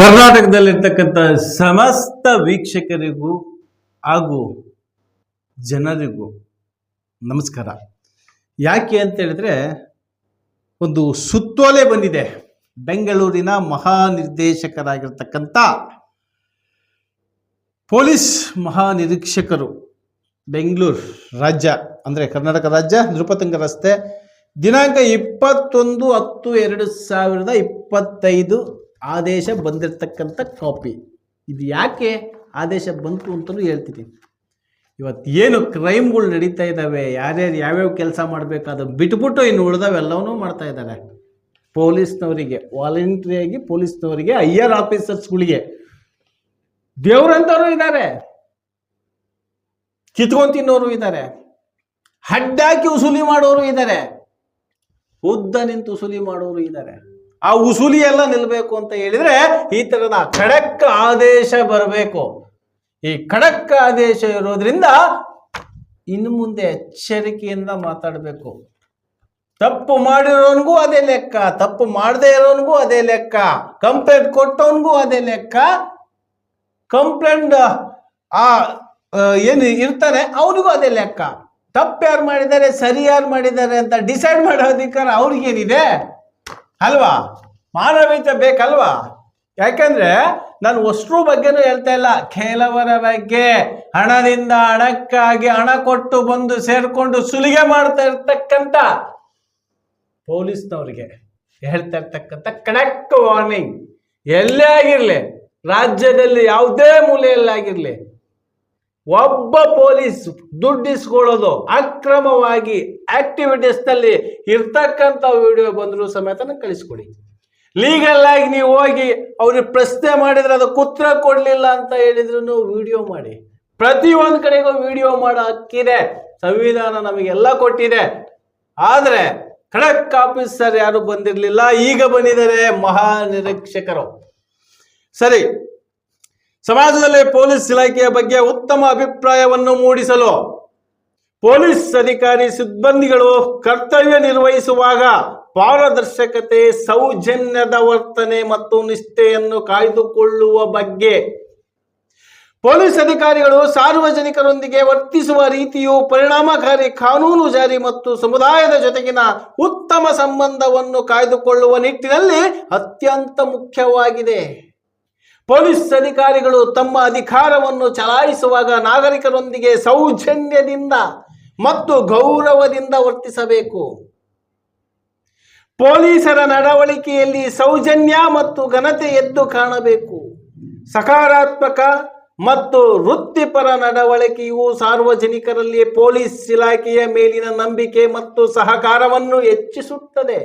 ಕರ್ನಾಟಕದಲ್ಲಿರ್ತಕ್ಕಂಥ ಸಮಸ್ತ ವೀಕ್ಷಕರಿಗೂ ಹಾಗೂ ಜನರಿಗೂ ನಮಸ್ಕಾರ. ಯಾಕೆ ಅಂತ ಹೇಳಿದ್ರೆ ಒಂದು ಸುತ್ತೋಲೆ ಬಂದಿದೆ. ಬೆಂಗಳೂರಿನ ಮಹಾನಿರ್ದೇಶಕರಾಗಿರ್ತಕ್ಕಂಥ ಪೊಲೀಸ್ ಮಹಾನಿರೀಕ್ಷಕರು ಬೆಂಗಳೂರು ರಾಜ್ಯ, ಅಂದರೆ ಕರ್ನಾಟಕ ರಾಜ್ಯ ನೃಪತಂಗ ರಸ್ತೆ, ದಿನಾಂಕ ಇಪ್ಪತ್ತೊಂದು ಹತ್ತು ಎರಡು ಸಾವಿರದ ಇಪ್ಪತ್ತೈದು ಆದೇಶ ಬಂದಿರತಕ್ಕಂಥ ಕಾಪಿ ಇದು ಯಾಕೆ ಆದೇಶ ಬಂತು ಅಂತಲೂ ಹೇಳ್ತೀನಿ. ಇವತ್ತು ಏನು ಕ್ರೈಮ್ಗಳು ನಡೀತಾ ಇದ್ದಾವೆ, ಯಾರ್ಯಾರು ಯಾವ್ಯಾವ ಕೆಲಸ ಮಾಡಬೇಕಾದ ಬಿಟ್ಬಿಟ್ಟು ಇನ್ನು ಉಳಿದವೆಲ್ಲವನ್ನೂ ಮಾಡ್ತಾ ಇದ್ದಾರೆ. ಪೊಲೀಸ್ನವರಿಗೆ ವಾಲಂಟ್ರಿಯಾಗಿ ಪೊಲೀಸ್ನವರಿಗೆ ಹೈಯರ್ ಆಫೀಸರ್ಸ್ಗಳಿಗೆ ದೇವ್ರಂಥವ್ರು ಇದ್ದಾರೆ. ಕಿತ್ಕೊಂಡು ತಿನ್ನೋರು ಇದ್ದಾರೆ. ಹಡ್ಡಾಕಿ ಉಸುಲಿ ಮಾಡೋರು ಇದ್ದಾರೆ. ಉದ್ದ ನಿಂತು ಉಸುಲಿ ಮಾಡೋರು ಇದ್ದಾರೆ. ಆ ಉಸುಲಿ ಎಲ್ಲ ನಿಲ್ಬೇಕು ಅಂತ ಹೇಳಿದ್ರೆ ಈ ತರದ ಖಡಕ್ ಆದೇಶ ಬರಬೇಕು. ಈ ಖಡಕ್ ಆದೇಶ ಇರೋದ್ರಿಂದ ಇನ್ನು ಮುಂದೆ ಎಚ್ಚರಿಕೆಯಿಂದ ಮಾತಾಡಬೇಕು. ತಪ್ಪು ಮಾಡಿರೋನ್ಗೂ ಅದೇ ಲೆಕ್ಕ, ತಪ್ಪು ಮಾಡದೇ ಇರೋನ್ಗೂ ಅದೇ ಲೆಕ್ಕ ಕಂಪ್ಲೇಂಟ್ ಕೊಟ್ಟವನ್ಗೂ ಅದೇ ಲೆಕ್ಕ. ಕಂಪ್ಲೇಂಟ್ ಆ ಏನು ಇರ್ತಾನೆ ಅವನಿಗೂ ಅದೇ ಲೆಕ್ಕ. ತಪ್ಪು ಯಾರು ಮಾಡಿದ್ದಾರೆ, ಸರಿ ಯಾರು ಮಾಡಿದ್ದಾರೆ ಅಂತ ಡಿಸೈಡ್ ಮಾಡೋ ಅಧಿಕಾರ ಅವ್ರಿಗೇನಿದೆ? ಅಲ್ವಾ? ಮಾನವೀಯತೆ ಬೇಕಲ್ವಾ? ಯಾಕಂದ್ರೆ ನಾನು ಅಷ್ಟ್ರ ಬಗ್ಗೆನೂ ಹೇಳ್ತಾ ಇಲ್ಲ. ಕೆಲವರ ಬಗ್ಗೆ ಹಣದಿಂದ ಹಣಕ್ಕಾಗಿ ಹಣ ಕೊಟ್ಟು ಬಂದು ಸೇರ್ಕೊಂಡು ಸುಲಿಗೆ ಮಾಡ್ತಾ ಇರ್ತಕ್ಕಂಥ ಪೊಲೀಸ್ನವ್ರಿಗೆ ಹೇಳ್ತಾ ಇರ್ತಕ್ಕಂಥ ಕಡಕ್ ವಾರ್ನಿಂಗ್ ಎಲ್ಲೇ ಆಗಿರಲಿ, ರಾಜ್ಯದಲ್ಲಿ ಯಾವುದೇ ಮೂಲೆಯಲ್ಲಾಗಿರ್ಲಿ ಒಬ್ಬ ಪೊಲೀಸ್ ದುಡ್ಡಿಸ್ಕೊಳ್ಳೋದು ಅಕ್ರಮವಾಗಿ ಆಕ್ಟಿವಿಟೀಸ್ನಲ್ಲಿ ಇರ್ತಕ್ಕಂತ ವಿಡಿಯೋ ಬಂದರೂ ಸಮೇತ ಕಳಿಸ್ಕೊಡಿ. ಲೀಗಲ್ ಆಗಿ ನೀವು ಹೋಗಿ ಅವ್ರಿಗೆ ಪ್ರಶ್ನೆ ಮಾಡಿದ್ರೆ ಅದು ಕುತ್ರ ಕೊಡ್ಲಿಲ್ಲ ಅಂತ ಹೇಳಿದ್ರು ವಿಡಿಯೋ ಮಾಡಿ. ಪ್ರತಿಯೊಂದು ಕಡೆಗೂ ವಿಡಿಯೋ ಮಾಡೋ ಹಕ್ಕಿದೆ ಸಂವಿಧಾನ ನಮಗೆಲ್ಲ ಕೊಟ್ಟಿದೆ. ಆದ್ರೆ ಖಡಕ್ ಆಫೀಸರ್ ಯಾರು ಬಂದಿರಲಿಲ್ಲ. ಈಗ ಬಂದಿದ್ದಾರೆ ಮಹಾ ನಿರೀಕ್ಷಕರು ಸರಿ ಸಮಾಜದಲ್ಲಿ ಪೊಲೀಸ್ ಇಲಾಖೆಯ ಬಗ್ಗೆ ಉತ್ತಮ ಅಭಿಪ್ರಾಯವನ್ನು ಮೂಡಿಸಲು ಪೊಲೀಸ್ ಅಧಿಕಾರಿ ಸಿಬ್ಬಂದಿಗಳು ಕರ್ತವ್ಯ ನಿರ್ವಹಿಸುವಾಗ ಪಾರದರ್ಶಕತೆ, ಸೌಜನ್ಯದ ವರ್ತನೆ ಮತ್ತು ನಿಷ್ಠೆಯನ್ನು ಕಾಯ್ದುಕೊಳ್ಳುವ ಬಗ್ಗೆ ಪೊಲೀಸ್ ಅಧಿಕಾರಿಗಳು ಸಾರ್ವಜನಿಕರೊಂದಿಗೆ ವರ್ತಿಸುವ ರೀತಿಯು ಪರಿಣಾಮಕಾರಿ ಕಾನೂನು ಜಾರಿ ಮತ್ತು ಸಮುದಾಯದ ಜೊತೆಗಿನ ಉತ್ತಮ ಸಂಬಂಧವನ್ನು ಕಾಯ್ದುಕೊಳ್ಳುವ ನಿಟ್ಟಿನಲ್ಲಿ ಅತ್ಯಂತ ಮುಖ್ಯವಾಗಿದೆ. ಪೊಲೀಸ್ ಅಧಿಕಾರಿಗಳು ತಮ್ಮ ಅಧಿಕಾರವನ್ನು ಚಲಾಯಿಸುವಾಗ ನಾಗರಿಕರೊಂದಿಗೆ ಸೌಜನ್ಯದಿಂದ ಮತ್ತು ಗೌರವದಿಂದ ವರ್ತಿಸಬೇಕು. ಪೊಲೀಸರ ನಡವಳಿಕೆಯಲ್ಲಿ ಸೌಜನ್ಯ ಮತ್ತು ಘನತೆ ಎದ್ದು ಕಾಣಬೇಕು. ಸಕಾರಾತ್ಮಕ ಮತ್ತು ವೃತ್ತಿಪರ ನಡವಳಿಕೆಯು ಸಾರ್ವಜನಿಕರಲ್ಲಿ ಪೊಲೀಸ್ ಇಲಾಖೆಯ ಮೇಲಿನ ನಂಬಿಕೆ ಮತ್ತು ಸಹಕಾರವನ್ನು ಹೆಚ್ಚಿಸುತ್ತದೆ.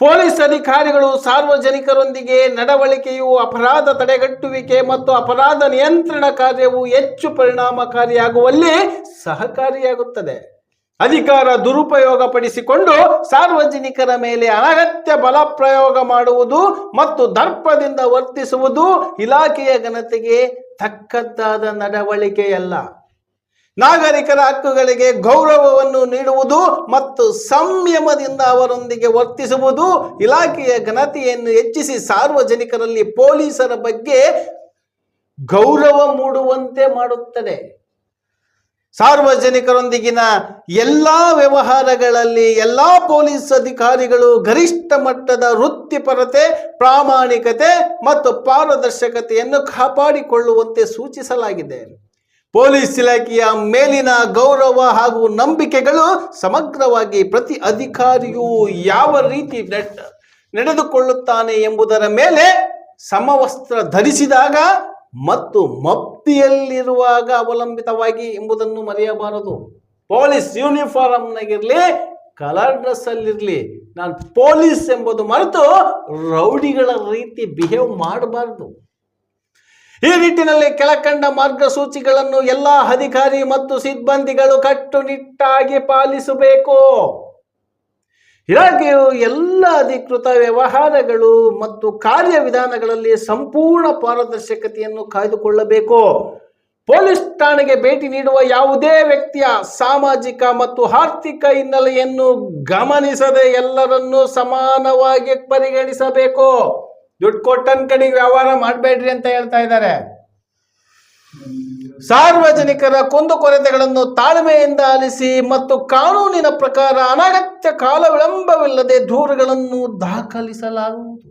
ಪೊಲೀಸ್ ಅಧಿಕಾರಿಗಳು ಸಾರ್ವಜನಿಕರೊಂದಿಗೆ ನಡವಳಿಕೆಯು ಅಪರಾಧ ತಡೆಗಟ್ಟುವಿಕೆ ಮತ್ತು ಅಪರಾಧ ನಿಯಂತ್ರಣ ಕಾರ್ಯವು ಹೆಚ್ಚು ಪರಿಣಾಮಕಾರಿಯಾಗುವಲ್ಲಿ ಸಹಕಾರಿಯಾಗುತ್ತದೆ. ಅಧಿಕಾರ ದುರುಪಯೋಗ ಪಡಿಸಿಕೊಂಡು ಸಾರ್ವಜನಿಕರ ಮೇಲೆ ಅನಗತ್ಯ ಬಲ ಪ್ರಯೋಗ ಮಾಡುವುದು ಮತ್ತು ದರ್ಪದಿಂದ ವರ್ತಿಸುವುದು ಇಲಾಖೆಯ ಘನತೆಗೆ ತಕ್ಕದ್ದಾದ ನಡವಳಿಕೆಯಲ್ಲ. ನಾಗರಿಕರ ಹಕ್ಕುಗಳಿಗೆ ಗೌರವವನ್ನು ನೀಡುವುದು ಮತ್ತು ಸಂಯಮದಿಂದ ಅವರೊಂದಿಗೆ ವರ್ತಿಸುವುದು, ಇಲಾಖೆಯ ಘನತೆಯನ್ನು ಹೆಚ್ಚಿಸಿ ಸಾರ್ವಜನಿಕರಲ್ಲಿ ಪೊಲೀಸರ ಬಗ್ಗೆ ಗೌರವ ಮೂಡುವಂತೆ ಮಾಡುತ್ತದೆ. ಸಾರ್ವಜನಿಕರೊಂದಿಗಿನ ಎಲ್ಲಾ ವ್ಯವಹಾರಗಳಲ್ಲಿ ಎಲ್ಲಾ ಪೊಲೀಸ್ ಅಧಿಕಾರಿಗಳು ಗರಿಷ್ಠ ಮಟ್ಟದ ವೃತ್ತಿಪರತೆ, ಪ್ರಾಮಾಣಿಕತೆ ಮತ್ತು ಪಾರದರ್ಶಕತೆಯನ್ನು ಕಾಪಾಡಿಕೊಳ್ಳುವಂತೆ ಸೂಚಿಸಲಾಗಿದೆ. ಪೊಲೀಸ್ ಇಲಾಖೆಯ ಮೇಲಿನ ಗೌರವ ಹಾಗೂ ನಂಬಿಕೆಗಳು ಸಮಗ್ರವಾಗಿ ಪ್ರತಿ ಅಧಿಕಾರಿಯು ಯಾವ ರೀತಿ ನಡ್- ನಡೆದುಕೊಳ್ಳುತ್ತಾನೆ ಎಂಬುದರ ಮೇಲೆ ಸಮವಸ್ತ್ರ ಧರಿಸಿದಾಗ ಮತ್ತು ಮಪ್ತಿಯಲ್ಲಿರುವಾಗ ಅವಲಂಬಿತವಾಗಿ ಎಂಬುದನ್ನು ಮರೆಯಬಾರದು. ಪೊಲೀಸ್ ಯೂನಿಫಾರ್ಮ್ನಾಗಿರ್ಲಿ ಕಲರ್ ಡ್ರೆಸ್ ಅಲ್ಲಿರ್ಲಿ ನಾನು ಪೊಲೀಸ್ ಎಂಬುದು ಮರೆತು ರೌಡಿಗಳ ರೀತಿ ಬಿಹೇವ್ ಮಾಡಬಾರ್ದು. ಈ ನಿಟ್ಟಿನಲ್ಲಿ ಕೆಳಕಂಡ ಮಾರ್ಗಸೂಚಿಗಳನ್ನು ಎಲ್ಲ ಅಧಿಕಾರಿ ಮತ್ತು ಸಿಬ್ಬಂದಿಗಳು ಕಟ್ಟುನಿಟ್ಟಾಗಿ ಪಾಲಿಸಬೇಕು. ಇಲಾಖೆಯು ಎಲ್ಲ ಅಧಿಕೃತ ವ್ಯವಹಾರಗಳು ಮತ್ತು ಕಾರ್ಯವಿಧಾನಗಳಲ್ಲಿ ಸಂಪೂರ್ಣ ಪಾರದರ್ಶಕತೆಯನ್ನು ಕಾಯ್ದುಕೊಳ್ಳಬೇಕು. ಪೊಲೀಸ್ ಠಾಣೆಗೆ ಭೇಟಿ ನೀಡುವ ಯಾವುದೇ ವ್ಯಕ್ತಿಯ ಸಾಮಾಜಿಕ ಮತ್ತು ಆರ್ಥಿಕ ಹಿನ್ನೆಲೆಯನ್ನು ಗಮನಿಸದೆ ಎಲ್ಲರನ್ನೂ ಸಮಾನವಾಗಿ ಪರಿಗಣಿಸಬೇಕು. ದುಡ್ಡು ಕೊಟ್ಟನ್ ಕಡೆಗೆ ವ್ಯವಹಾರ ಮಾಡಬೇಡ್ರಿ ಅಂತ ಹೇಳ್ತಾ ಇದ್ದಾರೆ. ಸಾರ್ವಜನಿಕರ ಕುಂದುಕೊರತೆಗಳನ್ನು ತಾಳ್ಮೆಯಿಂದ ಆಲಿಸಿ ಮತ್ತು ಕಾನೂನಿನ ಪ್ರಕಾರ ಅನಗತ್ಯ ಕಾಲ ವಿಳಂಬವಿಲ್ಲದೆ ದೂರುಗಳನ್ನು ದಾಖಲಿಸಲಾಗುವುದು.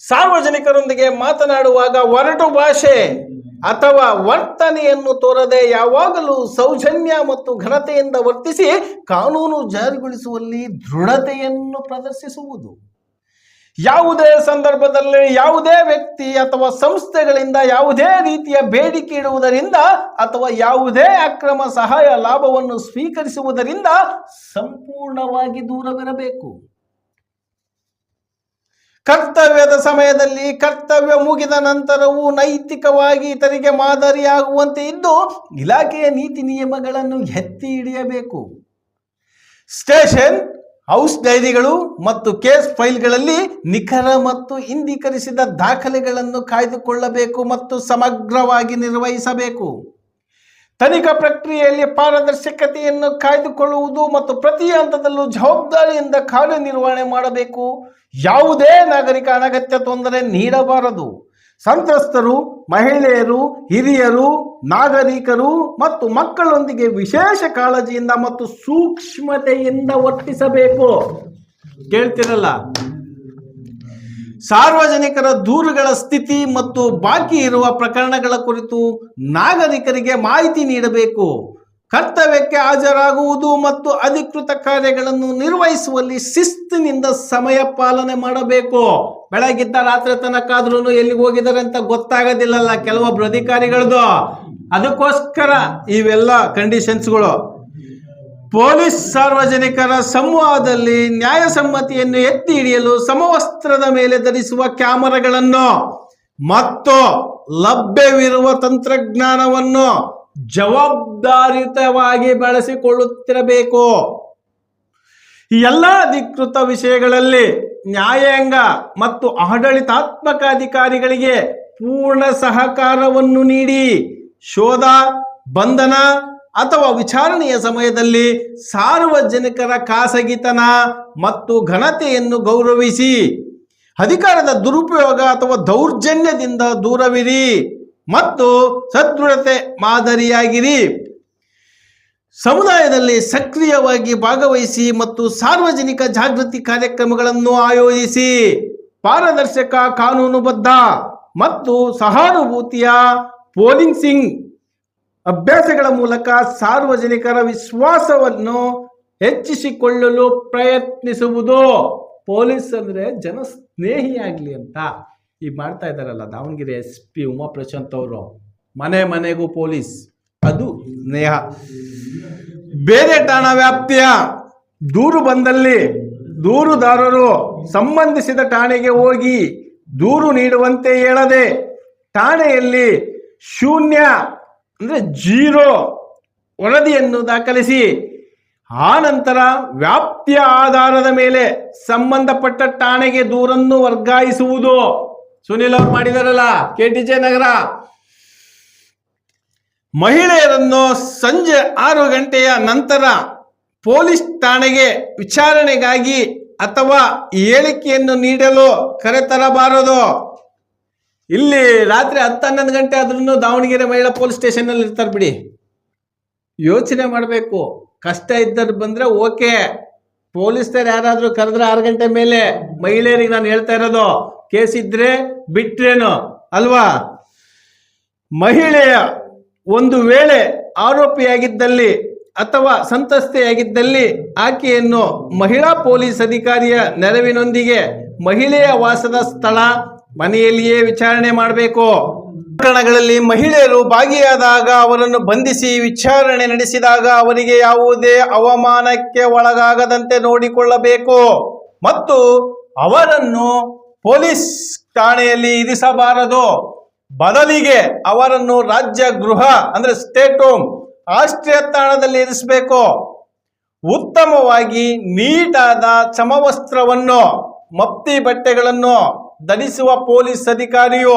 ಸಾರ್ವಜನಿಕರೊಂದಿಗೆ ಮಾತನಾಡುವಾಗ ಒರಟು ಭಾಷೆ ಅಥವಾ ವರ್ತನೆಯನ್ನು ತೋರದೆ ಯಾವಾಗಲೂ ಸೌಜನ್ಯ ಮತ್ತು ಘನತೆಯಿಂದ ವರ್ತಿಸಿ ಕಾನೂನು ಜಾರಿಗೊಳಿಸುವಲ್ಲಿ ದೃಢತೆಯನ್ನು ಪ್ರದರ್ಶಿಸುವುದು. ಯಾವುದೇ ಸಂದರ್ಭದಲ್ಲಿ ಯಾವುದೇ ವ್ಯಕ್ತಿ ಅಥವಾ ಸಂಸ್ಥೆಗಳಿಂದ ಯಾವುದೇ ರೀತಿಯ ಬೇಡಿಕೆ ಇಡುವುದರಿಂದ ಅಥವಾ ಯಾವುದೇ ಅಕ್ರಮ ಸಹಾಯ ಲಾಭವನ್ನು ಸ್ವೀಕರಿಸುವುದರಿಂದ ಸಂಪೂರ್ಣವಾಗಿ ದೂರವಿರಬೇಕು. ಕರ್ತವ್ಯದ ಸಮಯದಲ್ಲಿ ಕರ್ತವ್ಯ ಮುಗಿದ ನಂತರವೂ ನೈತಿಕವಾಗಿ ಇತರಿಗೆ ಮಾದರಿಯಾಗುವಂತೆ ಇದ್ದು ಇಲಾಖೆಯ ನೀತಿ ನಿಯಮಗಳನ್ನು ಎತ್ತಿ ಹಿಡಿಯಬೇಕು. ಸ್ಟೇಷನ್ ಹೌಸ್ ಡೈರಿಗಳು ಮತ್ತು ಕೇಸ್ ಫೈಲ್ಗಳಲ್ಲಿ ನಿಖರ ಮತ್ತು ಇಂದೀಕರಿಸಿದ ದಾಖಲೆಗಳನ್ನು ಕಾಯ್ದುಕೊಳ್ಳಬೇಕು ಮತ್ತು ಸಮಗ್ರವಾಗಿ ನಿರ್ವಹಿಸಬೇಕು. ತನಿಖಾ ಪ್ರಕ್ರಿಯೆಯಲ್ಲಿ ಪಾರದರ್ಶಕತೆಯನ್ನು ಕಾಯ್ದುಕೊಳ್ಳುವುದು ಮತ್ತು ಪ್ರತಿ ಹಂತದಲ್ಲೂ ಜವಾಬ್ದಾರಿಯಿಂದ ಕಾರ್ಯನಿರ್ವಹಣೆ ಮಾಡಬೇಕು. ಯಾವುದೇ ನಾಗರಿಕ ಅನಗತ್ಯ ತೊಂದರೆ ನೀಡಬಾರದು. ಸಂತ್ರಸ್ತರು, ಮಹಿಳೆಯರು, ಹಿರಿಯರು, ನಾಗರಿಕರು ಮತ್ತು ಮಕ್ಕಳೊಂದಿಗೆ ವಿಶೇಷ ಕಾಳಜಿಯಿಂದ ಮತ್ತು ಸೂಕ್ಷ್ಮತೆಯಿಂದ ವರ್ತಿಸಬೇಕು ಕೇಳ್ತಿರಲ್ಲ? ಸಾರ್ವಜನಿಕರ ದೂರುಗಳ ಸ್ಥಿತಿ ಮತ್ತು ಬಾಕಿ ಇರುವ ಪ್ರಕರಣಗಳ ಕುರಿತು ನಾಗರಿಕರಿಗೆ ಮಾಹಿತಿ ನೀಡಬೇಕು. ಕರ್ತವ್ಯಕ್ಕೆ ಹಾಜರಾಗುವುದು ಮತ್ತು ಅಧಿಕೃತ ಕಾರ್ಯಗಳನ್ನು ನಿರ್ವಹಿಸುವಲ್ಲಿ ಶಿಸ್ತಿನಿಂದ ಸಮಯ ಪಾಲನೆ ಮಾಡಬೇಕು. ಬೆಳಗಿದ್ದ ರಾತ್ರಿ ತನಕ ಆದ್ರೂ ಎಲ್ಲಿಗೆ ಹೋಗಿದ್ದಾರೆ ಅಂತ ಗೊತ್ತಾಗೋದಿಲ್ಲಲ್ಲ ಕೆಲವೊಬ್ರು ಅಧಿಕಾರಿಗಳದು. ಅದಕ್ಕೋಸ್ಕರ ಇವೆಲ್ಲ ಕಂಡೀಷನ್ಸ್ಗಳು. ಪೊಲೀಸ್ ಸಾರ್ವಜನಿಕರ ಸಂವಾದದಲ್ಲಿ ನ್ಯಾಯಸಮ್ಮತಿಯನ್ನು ಎತ್ತಿ ಹಿಡಿಯಲು ಸಮವಸ್ತ್ರದ ಮೇಲೆ ಧರಿಸುವ ಕ್ಯಾಮರಾಗಳನ್ನು ಮತ್ತು ಲಭ್ಯವಿರುವ ತಂತ್ರಜ್ಞಾನವನ್ನು ಜವಾಬ್ದಾರಿತವಾಗಿ ಬಳಸಿಕೊಳ್ಳುತ್ತಿರಬೇಕು. ಈ ಎಲ್ಲ ಅಧಿಕೃತ ವಿಷಯಗಳಲ್ಲಿ ನ್ಯಾಯಾಂಗ ಮತ್ತು ಆಡಳಿತಾತ್ಮಕ ಅಧಿಕಾರಿಗಳಿಗೆ ಪೂರ್ಣ ಸಹಕಾರವನ್ನು ನೀಡಿ ಶೋಧ, ಬಂಧನ ಅಥವಾ ವಿಚಾರಣೆಯ ಸಮಯದಲ್ಲಿ ಸಾರ್ವಜನಿಕರ ಖಾಸಗಿತನ ಮತ್ತು ಘನತೆಯನ್ನು ಗೌರವಿಸಿ, ಅಧಿಕಾರದ ದುರುಪಯೋಗ ಅಥವಾ ದೌರ್ಜನ್ಯದಿಂದ ದೂರವಿರಿ. ಮತ್ತು ಸದೃಢತೆ ಮಾದರಿಯಾಗಿರಿ. ಸಮುದಾಯದಲ್ಲಿ ಸಕ್ರಿಯವಾಗಿ ಭಾಗವಹಿಸಿ ಮತ್ತು ಸಾರ್ವಜನಿಕ ಜಾಗೃತಿ ಕಾರ್ಯಕ್ರಮಗಳನ್ನು ಆಯೋಜಿಸಿ. ಪಾರದರ್ಶಕ, ಕಾನೂನುಬದ್ಧ ಮತ್ತು ಸಹಾನುಭೂತಿಯ ಪೋಲಿಂಗ್ಸಿಂಗ್ ಅಭ್ಯಾಸಗಳ ಮೂಲಕ ಸಾರ್ವಜನಿಕರ ವಿಶ್ವಾಸವನ್ನು ಹೆಚ್ಚಿಸಿಕೊಳ್ಳಲು ಪ್ರಯತ್ನಿಸುವುದು. ಪೊಲೀಸ್ ಅಂದ್ರೆ ಜನ ಸ್ನೇಹಿಯಾಗ್ಲಿ ಅಂತ. ಈಗ ಮಾಡ್ತಾ ಇದ್ದಾರಲ್ಲ, ದಾವಣಗೆರೆ ಎಸ್ ಪಿ ಉಮಾ ಪ್ರಶಾಂತ್ ಅವರು. ಮನೆ ಮನೆಗೂ ಪೊಲೀಸ್. ಅದು ಸ್ನೇಹ. ಬೇರೆ ಠಾಣಾ ವ್ಯಾಪ್ತಿಯ ದೂರು ಬಂದಲ್ಲಿ ದೂರುದಾರರು ಸಂಬಂಧಿಸಿದ ಠಾಣೆಗೆ ಹೋಗಿ ದೂರು ನೀಡುವಂತೆ ಹೇಳದೆ ಠಾಣೆಯಲ್ಲಿ ಶೂನ್ಯ ಅಂದ್ರೆ ಜೀರೋ ವರದಿಯನ್ನು ದಾಖಲಿಸಿ ಆ ನಂತರ ವ್ಯಾಪ್ತಿಯ ಆಧಾರದ ಮೇಲೆ ಸಂಬಂಧಪಟ್ಟ ಠಾಣೆಗೆ ದೂರನ್ನು ವರ್ಗಾಯಿಸುವುದು. ಸುನಿಲ್ ಅವ್ರು ಮಾಡಿದಾರಲ್ಲ, ಕೆ ಟಿ ಜೆ ನಗರ. ಮಹಿಳೆಯರನ್ನು ಸಂಜೆ ಆರು ಗಂಟೆಯ ನಂತರ ಪೊಲೀಸ್ ಠಾಣೆಗೆ ವಿಚಾರಣೆಗಾಗಿ ಅಥವಾ ಹೇಳಿಕೆಯನ್ನು ನೀಡಲು ಕರೆತರಬಾರದು. ಇಲ್ಲಿ ರಾತ್ರಿ ಹತ್ತು ಹನ್ನೊಂದು ಗಂಟೆ ಆದ್ರೂ ದಾವಣಗೆರೆ ಮಹಿಳಾ ಪೊಲೀಸ್ ಸ್ಟೇಷನ್ನಲ್ಲಿ ಇರ್ತಾರೆ ಬಿಡಿ. ಯೋಚನೆ ಮಾಡಬೇಕು. ಕಷ್ಟ ಇದ್ದರು ಬಂದ್ರೆ ಓಕೆ. ಪೊಲೀಸರು ಯಾರಾದರೂ ಕರೆದ್ರೆ ಆರು ಗಂಟೆ ಮೇಲೆ ಮಹಿಳೆಯರಿಗೆ ನಾನು ಹೇಳ್ತಾ ಇರೋದು ಕೇಸ್ ಇದ್ರೆ ಬಿಟ್ರೇನು? ಅಲ್ವಾ? ಮಹಿಳೆಯ ಒಂದು ವೇಳೆ ಆರೋಪಿಯಾಗಿದ್ದಲ್ಲಿ ಅಥವಾ ಸಂತಸ್ತೆಯಾಗಿದ್ದಲ್ಲಿ ಆಕೆಯನ್ನು ಮಹಿಳಾ ಪೊಲೀಸ್ ಅಧಿಕಾರಿಯ ನೆರವಿನೊಂದಿಗೆ ಮಹಿಳೆಯ ವಾಸದ ಸ್ಥಳ ಮನೆಯಲ್ಲಿಯೇ ವಿಚಾರಣೆ ಮಾಡಬೇಕು. ಪ್ರಕರಣಗಳಲ್ಲಿ ಮಹಿಳೆಯರು ಭಾಗಿಯಾದಾಗ ಅವರನ್ನು ಬಂಧಿಸಿ ವಿಚಾರಣೆ ನಡೆಸಿದಾಗ ಅವರಿಗೆ ಯಾವುದೇ ಅವಮಾನಕ್ಕೆ ಒಳಗಾಗದಂತೆ ನೋಡಿಕೊಳ್ಳಬೇಕು. ಮತ್ತು ಅವರನ್ನು ಪೊಲೀಸ್ ಠಾಣೆಯಲ್ಲಿ ಇರಿಸಬಾರದು. ಬದಲಿಗೆ ಅವರನ್ನು ರಾಜ್ಯ ಗೃಹ ಅಂದ್ರೆ ಸ್ಟೇಟ್ ಹೋಮ್ ಆಶ್ರಯ ತಾಣದಲ್ಲಿ ಇರಿಸಬೇಕು. ಉತ್ತಮವಾಗಿ ನೀಟಾದ ಚಮವಸ್ತ್ರವನ್ನು ಮಪ್ತಿ ಬಟ್ಟೆಗಳನ್ನು ಧರಿಸುವ ಪೊಲೀಸ್ ಅಧಿಕಾರಿಯು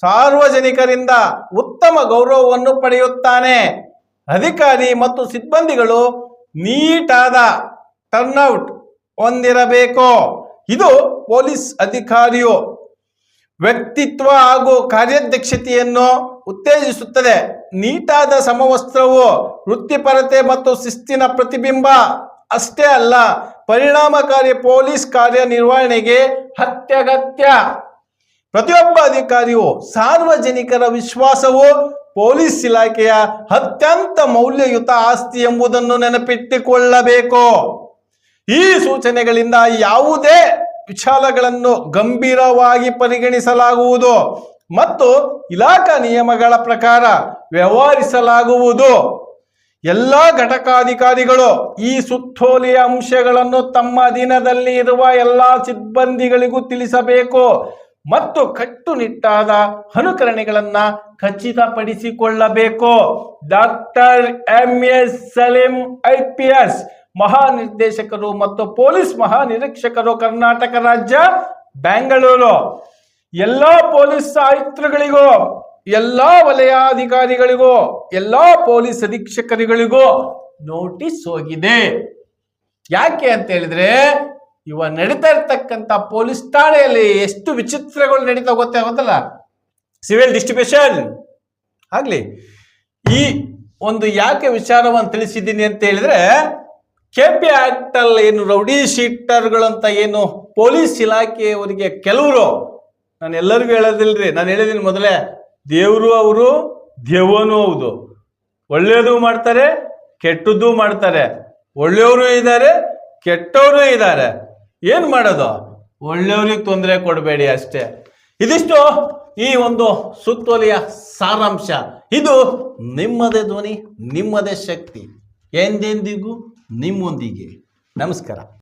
ಸಾರ್ವಜನಿಕರಿಂದ ಉತ್ತಮ ಗೌರವವನ್ನು ಪಡೆಯುತ್ತಾನೆ. ಅಧಿಕಾರಿ ಮತ್ತು ಸಿಬ್ಬಂದಿಗಳು ನೀಟಾದ ಟರ್ನ್ಔಟ್ ಹೊಂದಿರಬೇಕು. ಇದು ಪೊಲೀಸ್ ಅಧಿಕಾರಿಯು ವ್ಯಕ್ತಿತ್ವ ಹಾಗೂ ಕಾರ್ಯಾಧ್ಯಕ್ಷತೆಯನ್ನು ಉತ್ತೇಜಿಸುತ್ತದೆ. ನೀಟಾದ ಸಮವಸ್ತ್ರವು ವೃತ್ತಿಪರತೆ ಮತ್ತು ಶಿಸ್ತಿನ ಪ್ರತಿಬಿಂಬ ಅಷ್ಟೇ ಅಲ್ಲ, ಪರಿಣಾಮಕಾರಿ ಪೊಲೀಸ್ ಕಾರ್ಯನಿರ್ವಹಣೆಗೆ ಅತ್ಯಗತ್ಯ. ಪ್ರತಿಯೊಬ್ಬ ಅಧಿಕಾರಿಯು ಸಾರ್ವಜನಿಕರ ವಿಶ್ವಾಸವು ಪೊಲೀಸ್ ಇಲಾಖೆಯ ಅತ್ಯಂತ ಮೌಲ್ಯಯುತ ಆಸ್ತಿ ಎಂಬುದನ್ನು ನೆನಪಿಟ್ಟುಕೊಳ್ಳಬೇಕು. ಈ ಸೂಚನೆಗಳಿಂದ ಯಾವುದೇ ವಿಚಾರಗಳನ್ನು ಗಂಭೀರವಾಗಿ ಪರಿಗಣಿಸಲಾಗುವುದು ಮತ್ತು ಇಲಾಖಾ ನಿಯಮಗಳ ಪ್ರಕಾರ ವ್ಯವಹರಿಸಲಾಗುವುದು. ಎಲ್ಲ ಘಟಕಾಧಿಕಾರಿಗಳು ಈ ಸುತ್ತೋಲೆಯ ಅಂಶಗಳನ್ನು ತಮ್ಮ ಅಧೀನದಲ್ಲಿ ಇರುವ ಎಲ್ಲ ಸಿಬ್ಬಂದಿಗಳಿಗೂ ತಿಳಿಸಬೇಕು ಮತ್ತು ಕಟ್ಟುನಿಟ್ಟಾದ ಅನುಕರಣೆಗಳನ್ನು ಖಚಿತಪಡಿಸಿಕೊಳ್ಳಬೇಕು. Doctor M S Salim I P S ಮಹಾನಿರ್ದೇಶಕರು ಮತ್ತು ಪೊಲೀಸ್ ಮಹಾನಿರೀಕ್ಷಕರು ಕರ್ನಾಟಕ ರಾಜ್ಯ ಬೆಂಗಳೂರು. ಎಲ್ಲ ಪೊಲೀಸ್ ಆಯುಕ್ತರುಗಳಿಗೂ, ಎಲ್ಲ ವಲಯಾಧಿಕಾರಿಗಳಿಗೂ, ಎಲ್ಲ ಪೊಲೀಸ್ ಅಧೀಕ್ಷಕರುಗಳಿಗೂ ನೋಟಿಸ್ ಹೋಗಿದೆ. ಯಾಕೆ ಅಂತ ಹೇಳಿದ್ರೆ, ಇವ ನಡೀತಾ ಇರ್ತಕ್ಕಂಥ ಪೊಲೀಸ್ ಠಾಣೆಯಲ್ಲಿ ಎಷ್ಟು ವಿಚಿತ್ರಗಳು ನಡೀತಾ ಗೊತ್ತೇ ಗೊತ್ತಲ್ಲ ಸಿವಿಲ್ ಡಿಸ್ಟ್ರಿಬ್ಯೂಷನ್. ಆಗ್ಲಿ. ಈ ಒಂದು ಯಾಕೆ ವಿಚಾರವನ್ನು ತಿಳಿಸಿದ್ದೀನಿ ಅಂತ ಹೇಳಿದ್ರೆ ಕೆ ಪಿ ಆಕ್ಟ್ ಅಲ್ಲಿ ಏನು ರೌಡಿ ಶೀಟರ್ಗಳಂತ ಏನು ಪೊಲೀಸ್ ಇಲಾಖೆಯವರಿಗೆ ಕೆಲವರು, ನಾನು ಎಲ್ಲರಿಗೂ ಹೇಳೋದಿಲ್ರಿ, ನಾನು ಹೇಳಿದ್ದೀನಿ ಮೊದಲೇ, ದೇವರು ಅವರು, ದೇವನು ಹೌದು. ಒಳ್ಳೆಯದು ಮಾಡ್ತಾರೆ, ಕೆಟ್ಟದ್ದು ಮಾಡ್ತಾರೆ. ಒಳ್ಳೆಯವರು ಇದ್ದಾರೆ, ಕೆಟ್ಟವರು ಇದ್ದಾರೆ. ಏನು ಮಾಡೋದು? ಒಳ್ಳೆಯವ್ರಿಗೆ ತೊಂದರೆ ಕೊಡಬೇಡಿ ಅಷ್ಟೇ. ಇದಿಷ್ಟು ಈ ಒಂದು ಸುತ್ತೋಲೆಯ ಸಾರಾಂಶ. ಇದು ನಿಮ್ಮದೇ ಧ್ವನಿ, ನಿಮ್ಮದೇ ಶಕ್ತಿ. ಎಂದೆಂದಿಗೂ ನಿಮ್ಮೊಂದಿಗೆ. ನಮಸ್ಕಾರ.